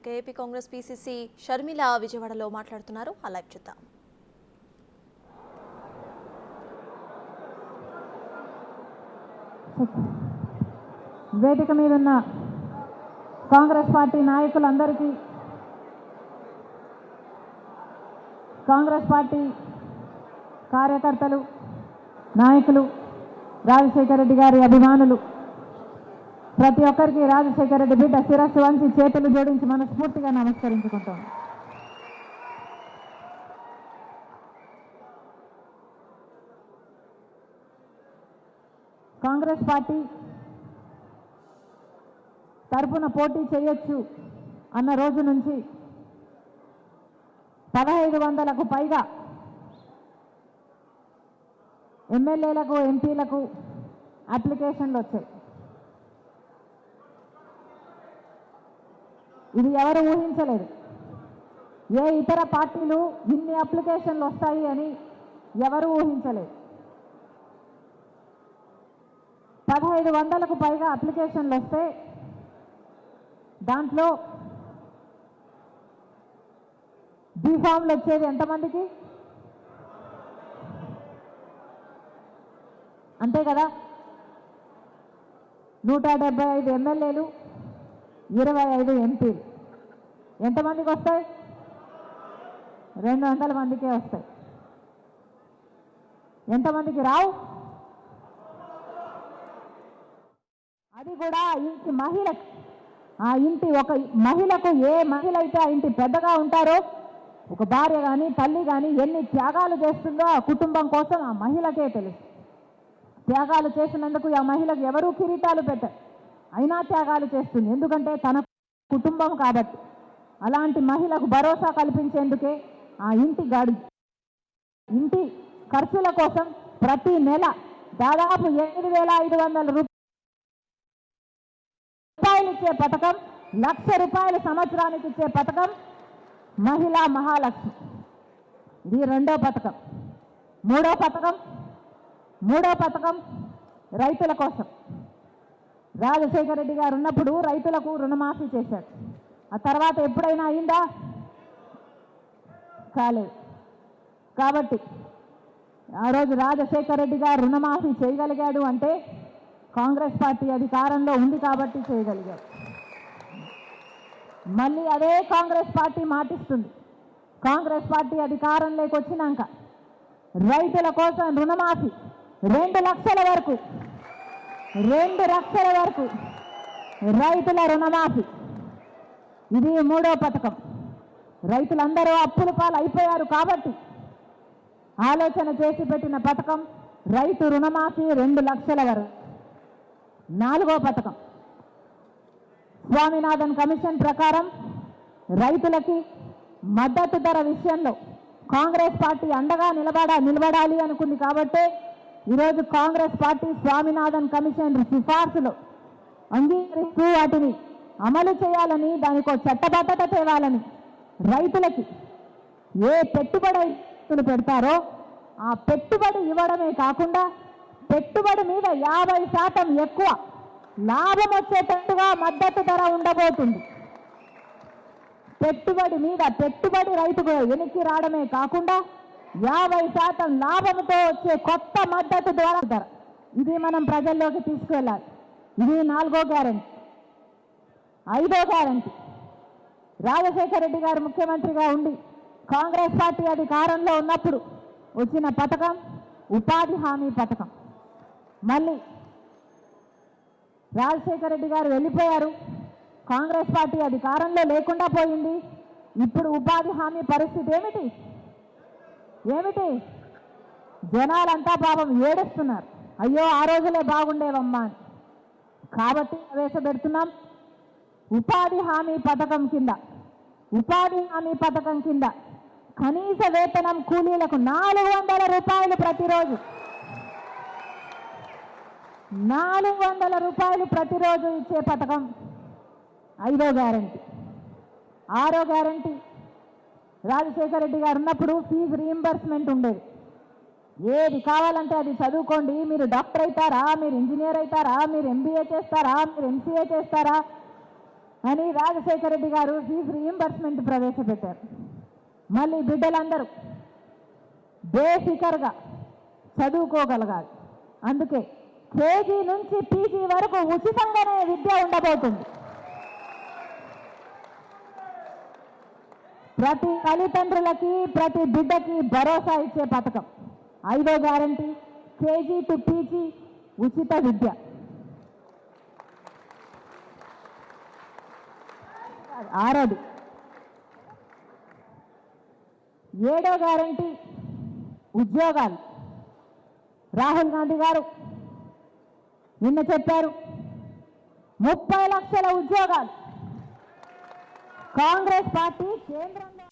ఇక AP Congress PCC Sharmila విజయవాడలో మాట్లాడుతున్నారు. ఆ లైవ్ చూద్దాం. వేదిక మీద ఉన్న కాంగ్రెస్ పార్టీ నాయకులందరికీ కాంగ్రెస్ పార్టీ కార్యకర్తలు నాయకులు రాజశేఖర రెడ్డి గారి అభిమానులు ప్రతి ఒక్కరికి రాజశేఖర రెడ్డి బిడ్డ శిరస్సు వంచి చేతులు జోడించి మనస్ఫూర్తిగా నమస్కరించుకుంటాం. కాంగ్రెస్ పార్టీ తరపున పోటీ చేయొచ్చు అన్న రోజు నుంచి పదహైదు వందలకు పైగా ఎమ్మెల్యేలకు ఎంపీలకు అప్లికేషన్లు వచ్చాయి. ఇది ఎవరు ఊహించలేదు. ఏ ఇతర పార్టీలు ఇన్ని అప్లికేషన్లు వస్తాయి అని ఎవరు ఊహించలేదు. పదహైదు వందలకు పైగా అప్లికేషన్లు వస్తే దాంట్లో బీఫామ్లు వచ్చేది ఎంతమందికి? అంతే కదా? నూట డెబ్బై ఐదు ఎమ్మెల్యేలు ఇరవై ఐదు ఎంపీలు ఎంతమందికి వస్తాయి? రెండు వందల మందికే వస్తాయి. ఎంతమందికి రావు? అది కూడా ఇంటి మహిళ ఆ ఇంటి ఒక మహిళకు ఏ మహిళ అయితే ఆ ఇంటి పెద్దగా ఉంటారో ఒక భార్య కానీ తల్లి కానీ ఎన్ని త్యాగాలు చేస్తుందో ఆ కుటుంబం కోసం ఆ మహిళకే తెలుసు. త్యాగాలు చేసినందుకు ఆ మహిళకు ఎవరూ కిరీటాలు పెట్టారు. అయినా త్యాగాలు చేస్తుంది. ఎందుకంటే తన కుటుంబం కాబట్టి. అలాంటి మహిళకు భరోసా కల్పించేందుకే ఆ ఇంటి గాడి ఇంటి ఖర్చుల కోసం ప్రతి నెల దాదాపు ఎనిమిది వేల ఐదు వందల రూపాయలు ఇచ్చే పథకం లక్ష రూపాయల సంవత్సరానికి ఇచ్చే పథకం మహిళా మహాలక్ష్మి. ఇది రెండో పథకం. మూడో పథకం మూడో పథకం రైతుల కోసం. రాజశేఖర రెడ్డి గారు ఉన్నప్పుడు రైతులకు రుణమాఫీ చేశారు. ఆ తర్వాత ఎప్పుడైనా అయిందా? కాలేదు. కాబట్టి ఆ రోజు రాజశేఖర రెడ్డి గారు రుణమాఫీ చేయగలిగాడు అంటే కాంగ్రెస్ పార్టీ అధికారంలో ఉంది కాబట్టి చేయగలిగాడు మళ్ళీ అదే కాంగ్రెస్ పార్టీ మాటిస్తుంది. కాంగ్రెస్ పార్టీ అధికారంలోకి వచ్చినాక రైతుల కోసం రుణమాఫీ రెండు లక్షల వరకు రెండు లక్షల వరకు రైతుల రుణమాఫీ. ఇది మూడో పథకం. రైతులందరూ అప్పుల పాలు అయిపోయారు కాబట్టి ఆలోచన చేసి పెట్టిన పథకం రైతు రుణమాఫీ రెండు లక్షల వరకు. నాలుగో పథకం. స్వామినాథన్ కమిషన్ ప్రకారం రైతులకి మద్దతు ధర విషయంలో కాంగ్రెస్ పార్టీ అండగా నిలబడ నిలబడాలి అనుకుంది కాబట్టే ఈరోజు కాంగ్రెస్ పార్టీ స్వామినాథన్ కమిషన్ సిఫార్సులు అంగీకరిస్తూ వాటిని అమలు చేయాలని దానికి చట్టబద్ధత తేవాలని రైతులకి ఏ పెట్టుబడి రైతులు పెడతారో ఆ పెట్టుబడి ఇవ్వడమే కాకుండా పెట్టుబడి మీద యాభై శాతం ఎక్కువ లాభం వచ్చేటట్టుగా మద్దతు ధర ఉండబోతుంది. పెట్టుబడి మీద పెట్టుబడి రైతుకు వెనక్కి రావడమే కాకుండా యాభై శాతం లాభంతో వచ్చే కొత్త మద్దతు ద్వారా ధర. ఇది మనం ప్రజల్లోకి తీసుకువెళ్ళాలి. ఇది నాలుగో గ్యారంటీ ఐదో గ్యారంటీ రాజశేఖర రెడ్డి గారు ముఖ్యమంత్రిగా ఉండి కాంగ్రెస్ పార్టీ అధికారంలో ఉన్నప్పుడు వచ్చిన పథకం ఉపాధి హామీ పథకం. మళ్ళీ రాజశేఖర రెడ్డి గారు వెళ్ళిపోయారు. కాంగ్రెస్ పార్టీ అధికారంలో లేకుండా పోయింది. ఇప్పుడు ఉపాధి హామీ పరిస్థితి ఏమిటి? ఏమిటి? జనాలంతా పాపం ఏడుస్తున్నారు. అయ్యో ఆ రోజులే బాగుండేవమ్మా అని. కాబట్టి ప్రవేశపెడుతున్నాం. ఉపాధి హామీ పథకం కింద. ఉపాధి హామీ పథకం కింద కనీస వేతనం కూలీలకు నాలుగు వందల రూపాయలు ప్రతిరోజు. నాలుగు వందల రూపాయలు ప్రతిరోజు ఇచ్చే పథకం ఐదో గ్యారంటీ ఆరో గ్యారంటీ రాజశేఖర రెడ్డి గారు ఉన్నప్పుడు ఫీజు రీయింబర్స్మెంట్ ఉండేది. ఏది కావాలంటే అది చదువుకోండి. మీరు డాక్టర్ అవుతారా? మీరు ఇంజనీర్ అవుతారా? మీరు ఎంబీఏ చేస్తారా? మీరు ఎంసీఏ చేస్తారా? అని రాజశేఖర రెడ్డి గారు ఫీజు రీఎంబర్స్మెంట్ ప్రవేశపెట్టారు. మళ్ళీ బిడ్డలందరూ బేఫికర్గా చదువుకోగలగాలి. అందుకే కేజీ నుంచి పీజీ వరకు ఉచితంగానే విద్య ఉండబోతుంది. ప్రతి తల్లిదండ్రులకి ప్రతి బిడ్డకి భరోసా ఇచ్చే పథకం. ఐదో గ్యారంటీ కేజీ టు పీజీ ఉచిత విద్య. ఆరోది. ఏడో గ్యారంటీ ఉద్యోగాలు. రాహుల్ గాంధీ గారు నిన్న చెప్పారు ముప్పై లక్షల ఉద్యోగాలు. కాంగ్రెస్ పార్టీ కేంద్రంలో